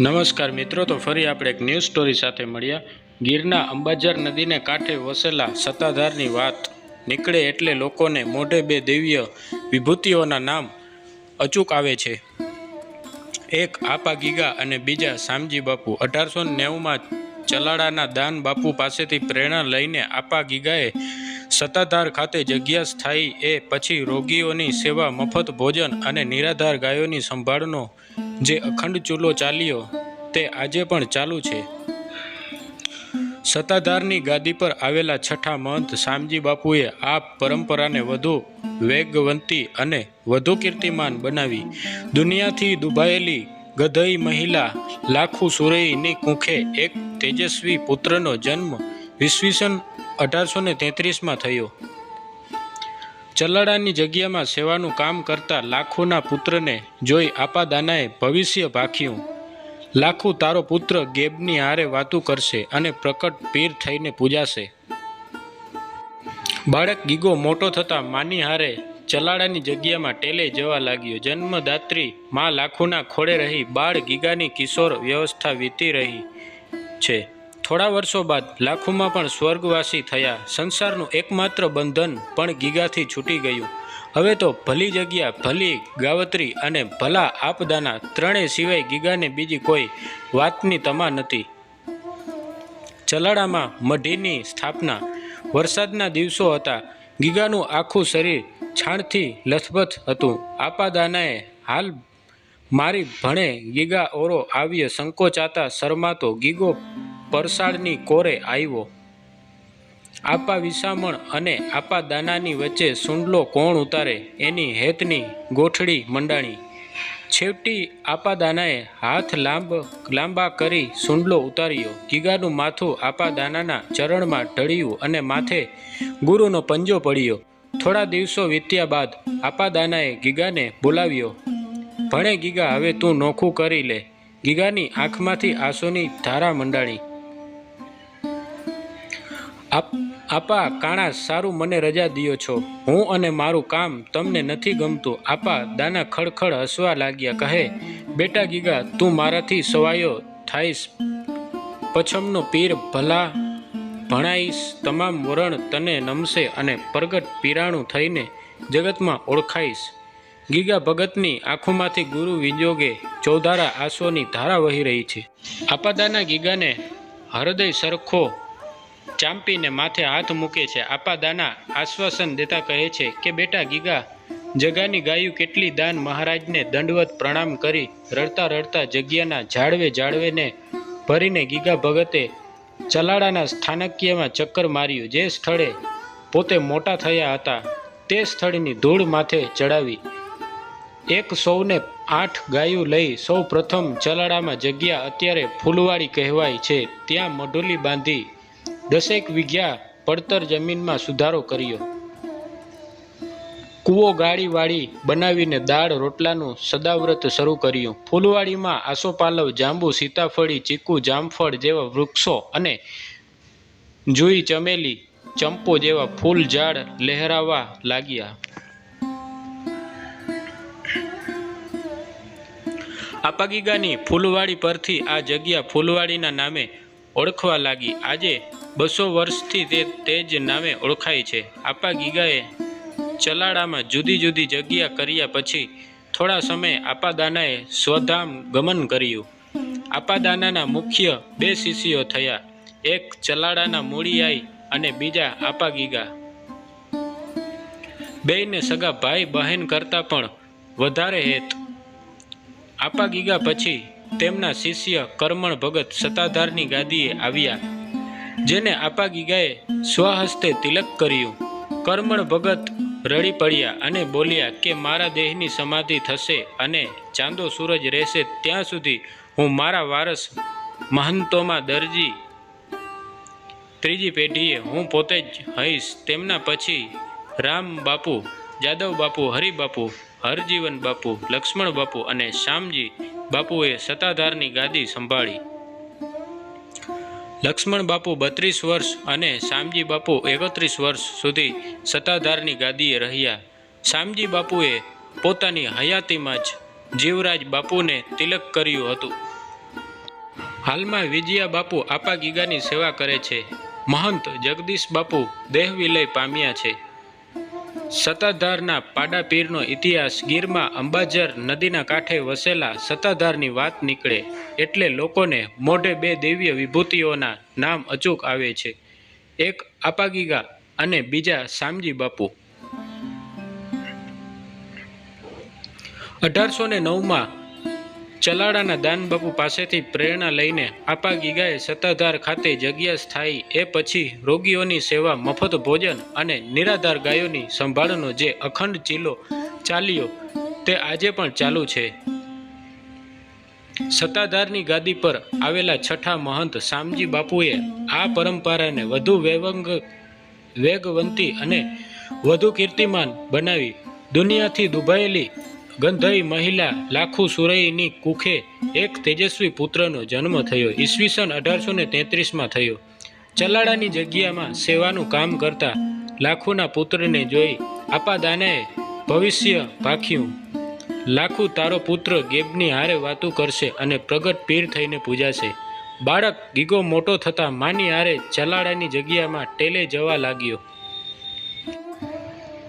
નમસ્કાર મિત્રો, તો ફરી આપણે એક ન્યૂઝ સ્ટોરી સાથે મળ્યા ગીરના અંબાજર નદીને કાંઠે વસેલા સત્તાધારની વાત નીકળે એટલે લોકોને મોઢે બે દિવ્ય વિભૂતિઓના નામ અચૂક આવે છે. એક આપા ગીગા અને બીજા શામજી બાપુ. અઢારસો નેવુંમાં ચલાડાના દાન બાપુ પાસેથી પ્રેરણા લઈને આપા ગીગાએ સત્તાધાર ખાતે જગ્યા સ્થાયી એ પછી રોગીઓની સેવા, મફત ભોજન અને નિરાધાર ગાયોની સંભાળનો જે અખંડ ચૂલો ચાલ્યો તે આજે પણ ચાલુ છે. સત્તાધારની ગાદી પર આવેલા છઠ્ઠા મહંત શામજી બાપુએ આ પરંપરાને વધુ વેગવંતી અને વધુ કીર્તિમાન બનાવી. દુનિયાથી દુભાયેલી ગધઈ મહિલા લાખુ સુરઈની કુંખે એક તેજસ્વી પુત્રનો જન્મ ઈસવીસન અઢારસો ને તેત્રીસમાં થયો. ચલાડાની જગ્યામાં સેવાનું કામ કરતા લાખોના પુત્રને જોઈ આપા દાનાએ ભવિષ્ય ભાખ્યું. લાખુ તારો પુત્ર ગેબની હારે વાતું કરશે અને પ્રકટ પીર થઈને પૂજાશે. બાળક ગીગો મોટો થતા માની હારે ચલાડાની જગ્યામાં ટેલે જવા લાગ્યો. જન્મદાત્રી માં લાખોના ખોળે રહી બાળ ગીગાની કિશોર વ્યવસ્થા વીતી રહી છે. થોડા વર્ષો બાદ લાખુમાં પણ સ્વર્ગવાસી થયા. સંસારનું એકમાત્ર બંધન પણ ગીગાથી છૂટી ગયું. હવે તો ભલી જગ્યા, ભલી ગાવત્રી અને ભલા આપદાના ત્રણેય સિવાય ગીગાને બીજી કોઈ વાતની તમા નથી. ચલાડામાં મઢીની સ્થાપના. વરસાદના દિવસો હતા. ગીગાનું આખું શરીર છાણથી લથબથ હતું. આપાદાનાએ હાલ મારી ભણે ગીગા ઓરો આવ્યો સંકોચાતા શરમાતો ગીગો પરસાળની કોરે આવ્યો આપા વિસામણ અને આપા દાનાની વચ્ચે સુંડલો કોણ ઉતારે એની હેતની ગોઠડી મંડાણી. છેવટી આપા દાનાએ હાથ લાંબ, લાંબા કરી સુંડલો ઉતાર્યો. ગીગાનું માથું આપા દાનાના ચરણમાં ઢળ્યું અને માથે ગુરુનો પંજો પડ્યો. થોડા દિવસો વીત્યા બાદ આપા દાનાએ ગીગાને બોલાવ્યો. ભણે ગીગા, હવે તું નોખું કરી લે. ગીગાની આંખમાંથી આંસુની ધારા મંડાણી. આપ, આપા, કાણા, સારું મને રજા દિયો છો. હું અને મારું કામ તમને નથી ગમતું. આપા, દાના ખડખડ હસવા લાગ્યા. કહે, બેટા ગીગા, તું મારાથી સવાયો થાઈશ. પછમનો પીર ભલા ભણાઈશ. તમામ વરણ તને નમશે અને પ્રગટ પીરાણું થઈને જગતમાં ઓળખાઈશ. ગીગા ભગતની આંખોમાંથી ગુરુ વિજોગે ચૌધારા આંસુઓની ધારા વહી રહી છે. આપાદાના ગીગાને હૃદય સરખો ચાંપીને માથે હાથ મૂકે છે. આપાદાના આશ્વાસન દેતા કહે છે કે, બેટા ગીગા, જગાની ગાયું કેટલી દાન મહારાજને દંડવત પ્રણામ કરી રડતા રડતા જગ્યાના જાળવે જાળવેને ભરીને ગીગા ભગતે ચલાડાના સ્થાનકીયમાં ચક્કર માર્યું. જે સ્થળે પોતે મોટા થયા હતા, તે સ્થળની ધૂળ માથે ચડાવી. એક સૌને આઠ ગાયું લઈ સૌ પ્રથમ ચલાડામાં જગ્યા અત્યારે ફૂલવાડી કહેવાય છે. ત્યાં મઢોલી બાંધી દસેક વીઘા પડતર જમીનમાં સુધારો કર્યો. કૂવો ગાડી વાળી બનાવીને દાળ રોટલાનું સદાવ્રત શરૂ કર્યું. ફૂલવાડીમાં આસોપાલવ, જાંબુ, સીતાફળી, ચીકુ, જામફળ જેવા વૃક્ષો અને જુઈ ચમેલી, ચંપો જેવા ફૂલ ઝાડ લહેરાવા લાગ્યા. આપાગીગાની ફૂલવાડી પરથી આ જગ્યા ફૂલવાડીના નામે ઓળખવા લાગી. આજે બસો વર્ષથી તે તેજ નામે ઓળખાય છે. આપા ગીગાએ ચલાડામાં જુદી જુદી જગ્યા કર્યા પછી થોડા સમય આપાદાનાએ સ્વધામ ગમન કર્યું. આપાદાનાના મુખ્ય બે શિષ્યો થયા. એક ચલાડાના મૂળિયાઈ અને બીજા આપા ગીગા. બેયને સગા ભાઈ બહેન કરતાં પણ વધારે હેત. આપા ગીગા પછી તેમના શિષ્ય કરમણ ભગત સત્તાધારની ગાદીએ આવ્યા. જેને આપા ગીગાએ સ્વહસ્તે તિલક કર્યું. કર્મણ ભગત રડી પડ્યા અને બોલ્યા કે મારા દેહની સમાધિ થશે અને ચાંદો સૂરજ રહેશે ત્યાં સુધી હું મારા વારસ મહંતોમાં દરજી ત્રીજી પેઢીએ હું પોતે જ હઈશ. તેમના પછી રામ બાપુ, જાદવ બાપુ હરિબાપુ હરજીવન બાપુ, લક્ષ્મણ બાપુ અને શ્યામજી બાપુએ સત્તાધારની ગાદી સંભાળી. લક્ષ્મણ બાપુ બત્રીસ વર્ષ અને શામજી બાપુ એકત્રીસ વર્ષ સુધી સત્તાધારની ગાદીએ રહ્યા. શામજી બાપુએ પોતાની હયાતીમાં જ જીવરાજ બાપુને તિલક કર્યું હતું. હાલમાં વિજયા બાપુ આપા ગીગાની સેવા કરે છે. મહંત જગદીશ બાપુ દેહ વિલય પામ્યા છે. સત્તાધારના પાડાપીરનો ઇતિહાસ ગીરમાં અંબાજર નદીના કાંઠે વસેલા સત્તાધારની વાત નીકળે એટલે લોકોને મોઢે બે દિવ્ય વિભૂતિઓના નામ અચૂક આવે છે. એક આપાગીગા અને બીજા શામજી બાપુ. અઢારસો ને નવમાં ચલાડાના દાનબાપુ પાસેથી પ્રેરણા લઈને આપા ગીગાએ સત્તાધાર ખાતે જગ્યા સ્થાયી, એ પછી રોગીઓની સેવા, મફત ભોજન અને નિરાધાર ગાયોની સંભાળનો જે અખંડ ચીલો ચાલ્યો, તે આજે પણ ચાલુ છે. સત્તાધારની ગાદી પર આવેલા છઠ્ઠા મહંત શામજી બાપુએ આ પરંપરાને વધુ વેવંગ, વેગવંતી અને વધુ કીર્તિમાન બનાવી. દુનિયાથી દુભાયેલી ગંધઈ મહિલા લાખુ સુરઈની કુખે એક તેજસ્વી પુત્રનો જન્મ થયો. ઈસવીસન અઢારસો ને તેત્રીસમાં થયો. ચલાડાની જગ્યામાં સેવાનું કામ કરતા લાખુના પુત્રને જોઈ આપાદાને ભવિષ્ય ભાખ્યું લાખુ તારો પુત્ર ગેબની હારે વાતું કરશે અને પ્રગટ પીર થઈને પૂજાશે. બાળક ગીગો મોટો થતાં માની હારે ચલાડાની જગ્યામાં ટેલે જવા લાગ્યો.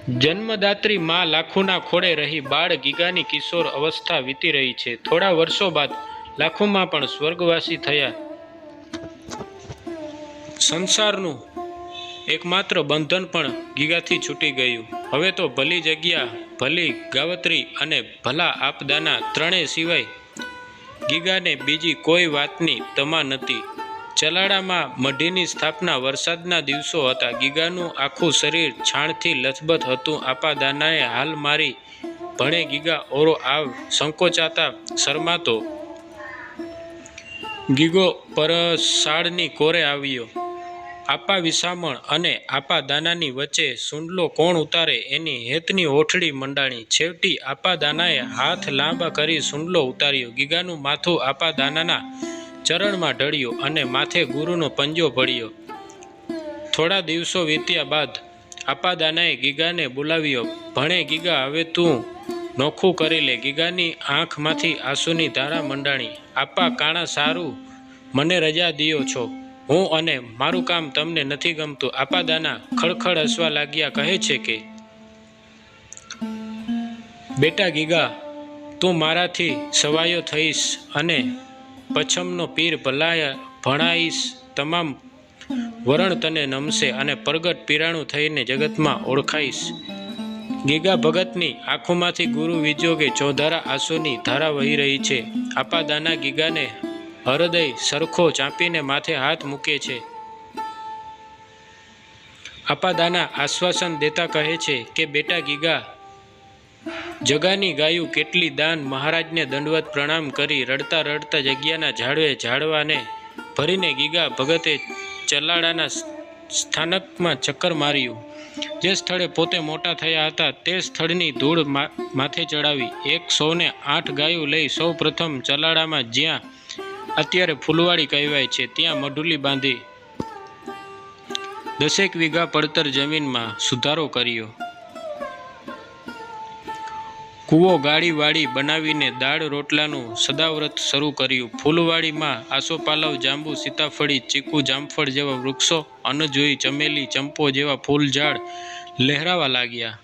જન્મદાત્રી માં લાખુના ખોળે રહી બાળ ગીગાની કિશોર અવસ્થા વીતી રહી છે. થોડા વર્ષો બાદ લાખુમાં પણ સ્વર્ગવાસી થયા. સંસારનું એકમાત્ર બંધન પણ ગીગાથી છૂટી ગયું. હવે તો ભલી જગ્યા, ભલી ગાવત્રી અને ભલા આપદાના ત્રણેય સિવાય ગીગાને બીજી કોઈ વાતની તમા નથી. ચલાડામાં મઢીની સ્થાપના વરસાદના દિવસો હતા. ગીગાનું આખું શરીર છાણથી લથબથ હતું. આપા દાનાએ હાલ મારી ભણે ગીગા ઓરો આવ સંકોચાતા શરમાતો. ગીગો પરસાળની કોરે આવ્યો. આપા વિસામણ અને આપા દાનાની વચ્ચે સુંડલો કોણ ઉતારે એની હેતની ઓઠડી મંડાણી. છેવટી આપા દાનાએ હાથ લાંબા કરી સુંડલો ઉતાર્યો. ગીગાનું માથું આપા દાનાના ચરણમાં ઢળ્યો અને માથે ગુરુનો પંજો ભળ્યો. થોડા દિવસો વીત્યા બાદ આપા દાનાએ ગીગાને બોલાવ્યો, ભણે ગીગા, હવે તું નોખું કરી લે. ગીગાની આંખમાંથી આંસુની ધારા મંડાણી, આપા, કાણા સારું, મને રજા દિયો છો. હું અને મારું કામ તમને નથી ગમતું. આપા દાના ખડખડ હસવા લાગ્યા, કહે છે કે, બેટા ગીગા, તું મારાથી સવાયો થઈશ અને પછમનો પીર ભલાયા ભણાઈશ તમામ વરણ તને નમશે અને પ્રગટ પીરાણું થઈને જગતમાં ઓળખાઈશ. ગીગા ભગતની આંખોમાંથી ગુરુ વિજોગે ચોધારા આંસુની ધારા વહી રહી છે. આપાદાના ગીગાને હૃદય સરખો ચાંપીને માથે હાથ મૂકે છે. આપાદાના આશ્વાસન દેતા કહે છે કે, બેટા ગીગા જગાની ગાયું કેટલી દાન મહારાજને દંડવત પ્રણામ કરી રડતા રડતા જગ્યાના ઝાડવે ઝાડવાને ભરીને ગીગા ભગતે ચલાડાના સ્થાનકમાં ચક્કર માર્યું. જે સ્થળે પોતે મોટા થયા હતા તે સ્થળની ધૂળ માથે ચડાવી. એક સૌને આઠ ગાયું લઈ સૌ પ્રથમ ચલાડામાં જ્યાં અત્યારે ફૂલવાડી કહેવાય છે, ત્યાં મઢુલી બાંધી દસેક વીઘા પડતર જમીનમાં સુધારો કર્યો. કૂવો ગાળીવાળી બનાવીને દાળ રોટલાનું સદાવ્રત શરૂ કર્યું. ફૂલવાડીમાં આસોપાલવ જાંબુ, સીતાફળી, ચીકુ જામફળ જેવા વૃક્ષો, અનજોઈ, ચમેલી, ચંપો જેવા ફૂલ ઝાડ લહેરાવા લાગ્યા.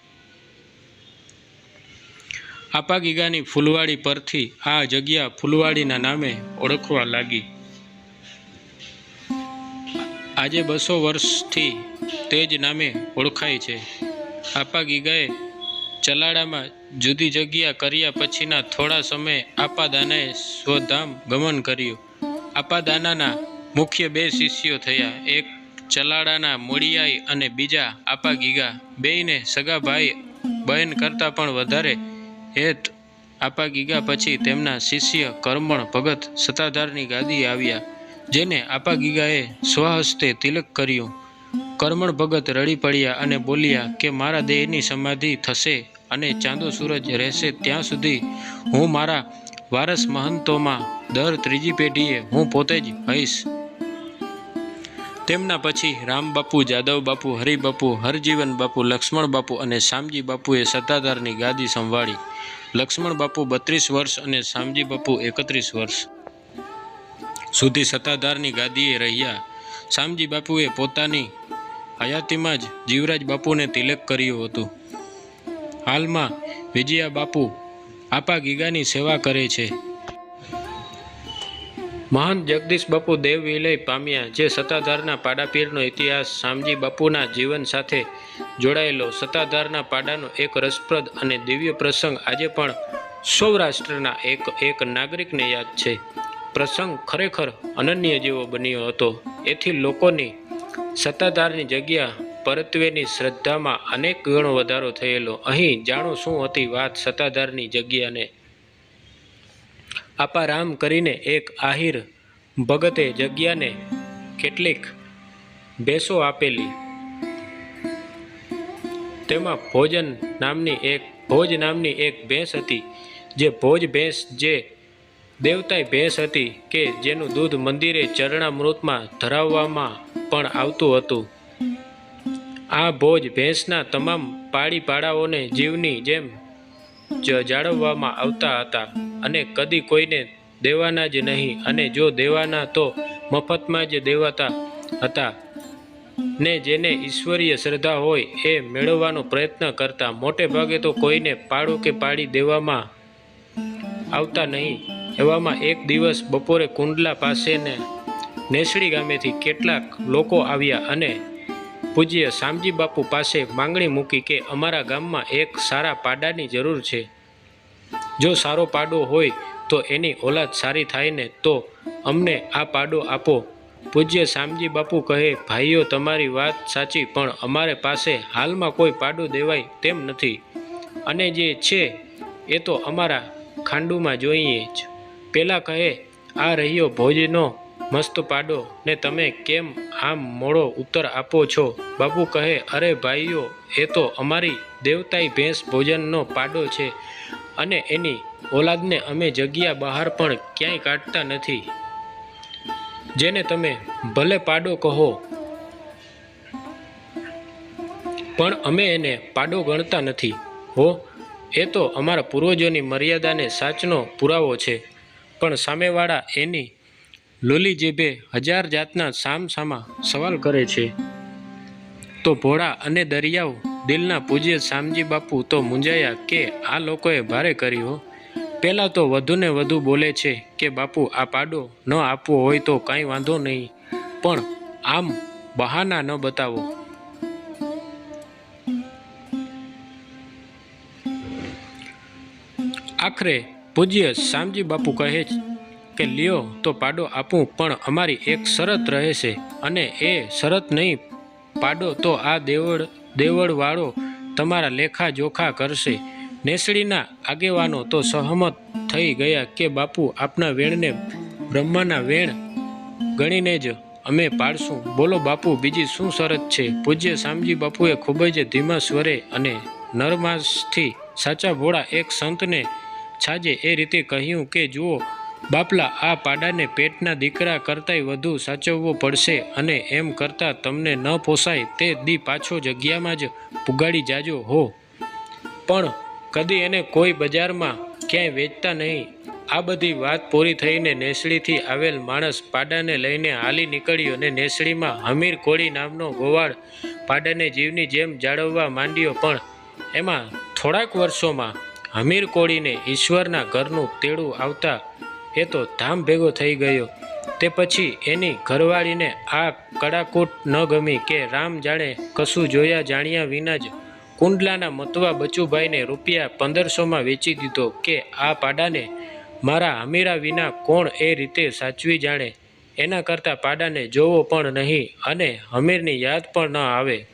આપા ગીગાની ફૂલવાડી પરથી આ જગ્યા ફૂલવાડીના નામે ઓળખવા લાગી. આજે બસો વર્ષથી તે જ નામે ઓળખાય છે. આપા ગીગાએ ચલાડામાં જુદી જગ્યા કર્યા પછીના થોડા સમયે આપાદાનાએ સ્વધામ ગમન કર્યું. આપાદાનાના મુખ્ય બે શિષ્યો થયા. એક ચલાડાના મોડિયાઈ અને બીજા આપા ગીગા. બેયને સગા ભાઈ બહેન કરતાં પણ વધારે હેત આપા ગીગા પછી તેમના શિષ્ય કર્મણ ભગત સત્તાધારની ગાદી આવ્યા, જેને આપા ગીગાએ સ્વહસ્તે તિલક કર્યું. કર્મણ ભગત રડી પડ્યા અને બોલ્યા કે મારા દેહની સમાધિ થશે. અને ચાંદો સૂરજ રહેશે ત્યાં સુધી હું મારા વારસ મહંતોમાં દર ત્રીજી પેઢીએ હું પોતે જ હઈશ. તેમના પછી રામ બાપુ, જાદવ બાપુ હરિબાપુ હરજીવન બાપુ, લક્ષ્મણ બાપુ અને શામજી બાપુએ સત્તાધારની ગાદી સંભાળી. લક્ષ્મણ બાપુ બત્રીસ વર્ષ અને શામજી બાપુ એકત્રીસ વર્ષ સુધી સત્તાધારની ગાદીએ રહ્યા. શામજી બાપુએ પોતાની હયાતીમાં જ જીવરાજ બાપુને તિલક કર્યું હતું. હાલમાં વિજયા બાપુ આપા ગીગાની સેવા કરે છે. મહાન જગદીશ બાપુ દેવ વિલય પામ્યા, જે સત્તાધારના પાડાપીરનો ઇતિહાસ શામજી બાપુના જીવન સાથે જોડાયેલો. સત્તાધારના પાડાનો એક રસપ્રદ અને દિવ્ય પ્રસંગ આજે પણ સૌરાષ્ટ્રના એક એક નાગરિકને યાદ છે. પ્રસંગ ખરેખર અનન્ય જેવો બન્યો હતો. એથી લોકોની સત્તાધારની જગ્યા પરત્વેની શ્રદ્ધામાં અનેક ગણો વધારો થયેલો. અહીં જાણો શું હતી વાત સત્તાધારની જગ્યાને. આપારામ કરીને એક આહિર ભગતે જગ્યાને કેટલીક ભેંસો આપેલી. તેમાં ભોજન નામની એક, ભોજ નામની એક ભેંસ હતી, જે ભોજ ભેંસ, જે દેવતાય ભેંસ હતી કે જેનું દૂધ મંદિરે ચરણામૃતમાં ધરાવવામાં પણ આવતું હતું. આ ભોજ ભેંસના તમામ પાડી પાડાઓને જીવની જેમ જાળવવામાં આવતા હતા અને કદી કોઈને દેવાના જ નહીં અને જો દેવાના તો મફતમાં જ દેવાતા હતા. ને જેને ઈશ્વરીય શ્રદ્ધા હોય એ મેળવવાનો પ્રયત્ન કરતા મોટે ભાગે તો કોઈને પાડો કે પાડી દેવામાં આવતા નહીં. એવામાં એક દિવસ બપોરે કુંડલા પાસેને નેસડી ગામેથી કેટલાક લોકો આવ્યા અને પૂજ્ય શામજી બાપુ પાસે માંગણી મૂકી કે અમારા ગામમાં એક સારા પાડાની જરૂર છે. જો સારો પાડો હોય તો એની ઓલાદ સારી થાય ને તો અમને આ પાડો આપો. પૂજ્ય શામજી બાપુ કહે, ભાઈઓ, તમારી વાત સાચી, પણ અમારે પાસે હાલમાં કોઈ પાડો દેવાય તેમ નથી. અને જે છે એ તો અમારા ખાંડુમાં જોઈએ જ. પેલા કહે, આ રહ્યો ભોજનો મસ્ત પાડો ને તમે કેમ આમ મોડો ઉત્તર આપો છો? બાપુ કહે, અરે ભાઈઓ, એ તો અમારી દેવતાઈ ભેંસ ભોજનનો પાડો છે અને એની ઓલાદને અમે જગ્યા બહાર પણ ક્યાંય કાઢતા નથી. જેને તમે ભલે પાડો કહો, પણ અમે એને પાડો ગણતા નથી. હો, એ તો અમારા પૂર્વજોની મર્યાદાને સાચનો પુરાવો છે, પણ સામેવાળા એની લોલી જેબે હજાર જાતના સામસામા સવાલ કરે છે. તો ભોળા અને દરિયાઓ દિલના પૂજ્ય શામજી બાપુ તો મૂંઝાયા કે આ લોકોએ ભારે કરી હો પહેલાં તો વધુને વધુ બોલે છે કે બાપુ આ પાડો ન આપવો હોય તો કાંઈ વાંધો નહીં, પણ આમ બહાના ન બતાવો. આખરે પૂજ્ય શામજી બાપુ કહે કે લ્યો તો પાડો આપું, પણ અમારી એક શરત રહે છે અને એ શરત નહીં પાડો તો આ દેવળ, દેવળવાળો તમારા લેખા જોખા કરશે. નેસડીના આગેવાનો તો સહમત થઈ ગયા કે બાપુ આપના વેણને બ્રહ્માના વેણ ગણીને જ અમે પાડશું. બોલો બાપુ, બીજી શું શરત છે? પૂજ્ય શામજી બાપુએ ખૂબ જ ધીમા સ્વરે અને નરમાસથી સાચા ભોળા એક સંતને છાજે એ રીતે કહ્યું કે, જુઓ બાપલા, આ પાડાને પેટના દીકરા કરતાંય વધુ સાચવવો પડશે અને એમ કરતાં તમને ન પોસાય તે દી પાછો જગ્યામાં જ પુગાડી જાજો, હો. પણ કદી એને કોઈ બજારમાં ક્યાંય વેચતા નહીં. આ બધી વાત પૂરી થઈને નેસડીથી આવેલ માણસ પાડાને લઈને હાલી નીકળ્યો અને નેસડીમાં હમીર કોળી નામનો ગોવાળ પાડાને જીવની જેમ જાળવવા માંડ્યો. પણ એમાં થોડાક વર્ષોમાં હમીર કોળીને ઈશ્વરના ઘરનું તેડું આવતા એ તો ધામ ભેગો થઈ ગયો. તે પછી એની ઘરવાળીને આ કડાકૂટ ન ગમી કે રામ જાણે કશું જોયા જાણ્યા વિના જ કુંડલાના મતવા બચુભાઈને રૂપિયા પંદરસોમાં વેચી દીધો કે આ પાડાને મારા હમીરા વિના કોણ એ રીતે સાચવી જાણે. એના કરતાં પાડાને જોવો પણ નહીં અને હમીરની યાદ પણ ન આવે.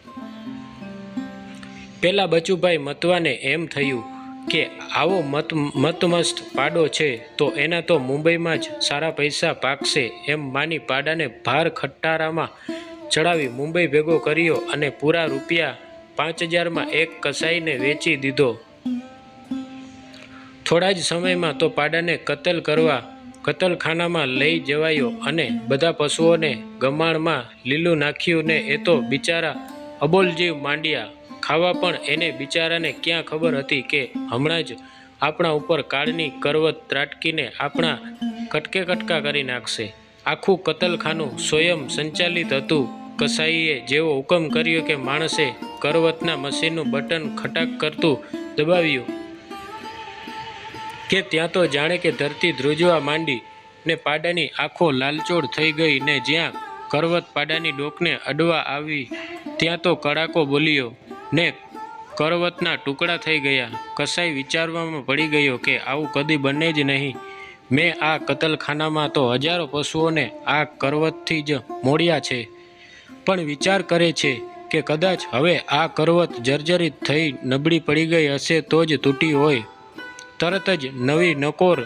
પેલા બચુભાઈ મતવાને એમ થયું કે આવો મત, મતમસ્ત પાડો છે, તો એના તો મુંબઈમાં જ સારા પૈસા પાકશે એમ માની પાડાને ભાર ખટ્ટારામાં ચડાવી મુંબઈ ભેગો કર્યો અને પૂરા રૂપિયા પાંચ હજારમાં એક કસાઈને વેચી દીધો. થોડા જ સમયમાં તો પાડાને કતલ કરવા કતલખાનામાં લઈ જવાયો અને બધા પશુઓને ગમાણમાં લીલું નાખ્યું ને એ તો બિચારા અબોલ જીવ માંડ્યા. ખાવા પણ એને બિચારાને ક્યાં ખબર હતી કે હમણાં જ આપણા ઉપર કાળની કરવત ત્રાટકીને આપણા કટકે કટકા કરી નાખશે. આખું કતલખાનું સ્વયં સંચાલિત હતું. કસાઈએ જેવો હુકમ કર્યો કે માણસે કરવતના મશીનનું બટન ખટાક કરતું દબાવ્યું કે ત્યાં તો જાણે કે ધરતી ધ્રુજવા માંડી ને પાડાની આંખો લાલચોળ થઈ ગઈ ને જ્યાં કરવત પાડાની ડોકને અડવા આવી, ત્યાં તો કડાકો બોલ્યો ને કરવતના ટુકડા થઈ ગયા. કસાઈ વિચારવામાં પડી ગયો કે આવું કદી બને જ નહીં. મેં આ કતલખાનામાં તો હજારો પશુઓને આ કરવતથી જ મોડ્યા છે. પણ વિચાર કરે છે કે કદાચ હવે આ કરવત જર્જરિત થઈ નબળી પડી ગઈ હશે તો જ તૂટી હોય. તરત જ નવી નકોર,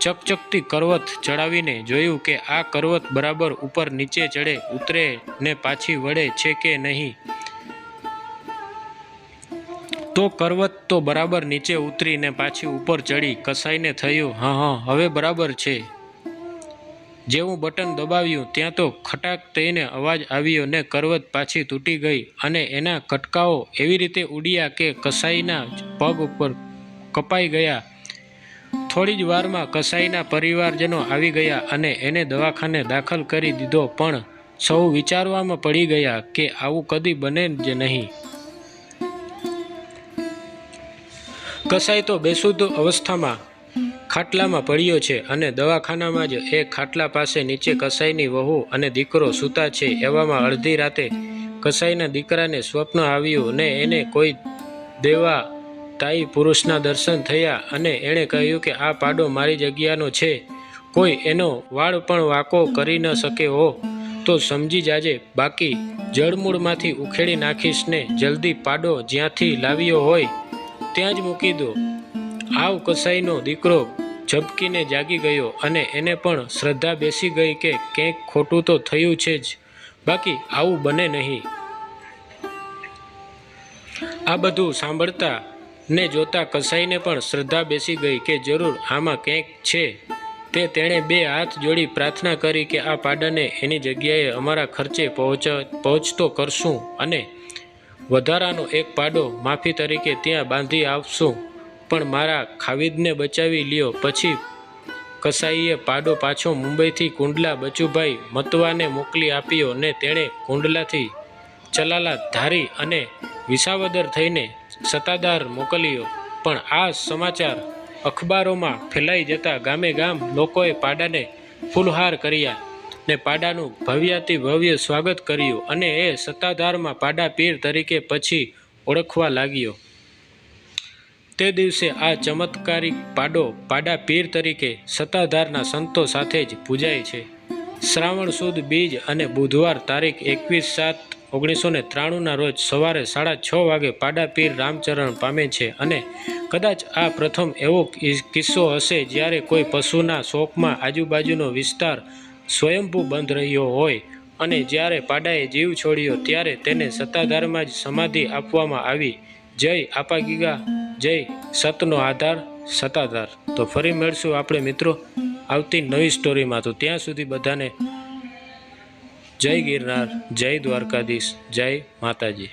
ચકચકતી કરવત ચડાવીને જોયું કે આ કરવત બરાબર ઉપર નીચે ચડે, ઉતરે ને પાછી વળે છે કે નહીં. તો કરવત તો બરાબર નીચે ઉતરીને પાછી ઉપર ચડી કસાઈને થયું, હા હા, હવે બરાબર છે. જેવું બટન દબાવ્યું, ત્યાં તો ખટાક થઈને અવાજ આવ્યો ને કરવત પાછી તૂટી ગઈ અને એના કટકાઓ એવી રીતે ઉડ્યા કે કસાઈના પગ ઉપર કપાઈ ગયા. થોડી જ વારમાં કસાઈના પરિવારજનો આવી ગયા અને એને દવાખાને દાખલ કરી દીધો, પણ સૌ વિચારવામાં પડી ગયા કે આવું કદી બને જ નહીં. કસાઈ તો બેસુદ્ધ અવસ્થામાં ખાટલામાં પડ્યો છે અને દવાખાનામાં જ એ ખાટલા પાસે નીચે કસાઈની વહુ અને દીકરો સૂતા છે. એવામાં અડધી રાતે કસાઈના દીકરાને સ્વપ્ન આવ્યું ને એને કોઈ દેવા તાઈ પુરુષના દર્શન થયા અને એણે કહ્યું કે આ પાડો મારી જગ્યાનો છે. કોઈ એનો વાળ પણ વાંકો કરી ન શકે હો. તો સમજી જાજે, બાકી જળમૂળમાંથી ઉખેડી નાખીશ ને જલ્દી પાડો જ્યાંથી લાવ્યો હોય. ત્યાં જ મૂકી દો. આવ કસાઈનો દીકરો ઝબકીને જાગી ગયો અને એને પણ શ્રદ્ધા બેસી ગઈ કે કંઈક ખોટું તો થયું છે જ. બાકી આવું બને નહીં. આ બધું સાંભળતા ને જોતા કસાઈને પણ શ્રદ્ધા બેસી ગઈ કે જરૂર આમાં કંઈક છે. તે તેણે બે હાથ જોડી પ્રાર્થના કરી કે આ પાડાને એની જગ્યાએ અમારા ખર્ચે પહોંચ, પહોંચતો કરશું અને વધારાનો એક પાડો માફી તરીકે ત્યાં બાંધી આપશું. પણ મારા ખાવિદને બચાવી લ્યો. પછી કસાઈએ પાડો પાછો મુંબઈથી કુંડલા બચુભાઈ મતવાને મોકલી આપ્યો ને તેણે કુંડલાથી ચલાલા ધારી અને વિસાવદર થઈને સત્તાદાર મોકલ્યો. પણ આ સમાચાર અખબારોમાં ફેલાઈ જતા ગામે ગામ લોકોએ પાડાને ફૂલહાર કર્યા. ને પાડાનું ભવ્યાતિ ભવ્ય સ્વાગત કર્યું અને એ સત્તાધારમાં પાડા પીર તરીકે પછી ઓળખવા લાગ્યો. તે દિવસે આ ચમત્કારિક પાડો પાડા પીર તરીકે સત્તાધારના સંતો સાથે જ પૂજાય છે. શ્રાવણ સુદ, બીજ અને બુધવાર તારીખ એકવીસ સાત ઓગણીસો ને ત્રાણુંના રોજ સવારે સાડા છ વાગે પાડા પીર રામચરણ પામે છે અને કદાચ આ પ્રથમ એવો કિસ્સો હશે જ્યારે કોઈ પશુના શોકમાં આજુબાજુનો વિસ્તાર સ્વયંભૂ બંધ રહ્યો હોય અને જ્યારે પાડાએ જીવ છોડ્યો ત્યારે તેને સત્તાધારમાં જ સમાધિ આપવામાં આવી. જય આપા ગીગા, જય સતનો આધાર, સત્તાધાર. તો ફરી મળશું આપણે મિત્રો આવતી નવી સ્ટોરીમાં. તો ત્યાં સુધી બધાને જય ગિરનાર, જય દ્વારકાધીશ, જય માતાજી.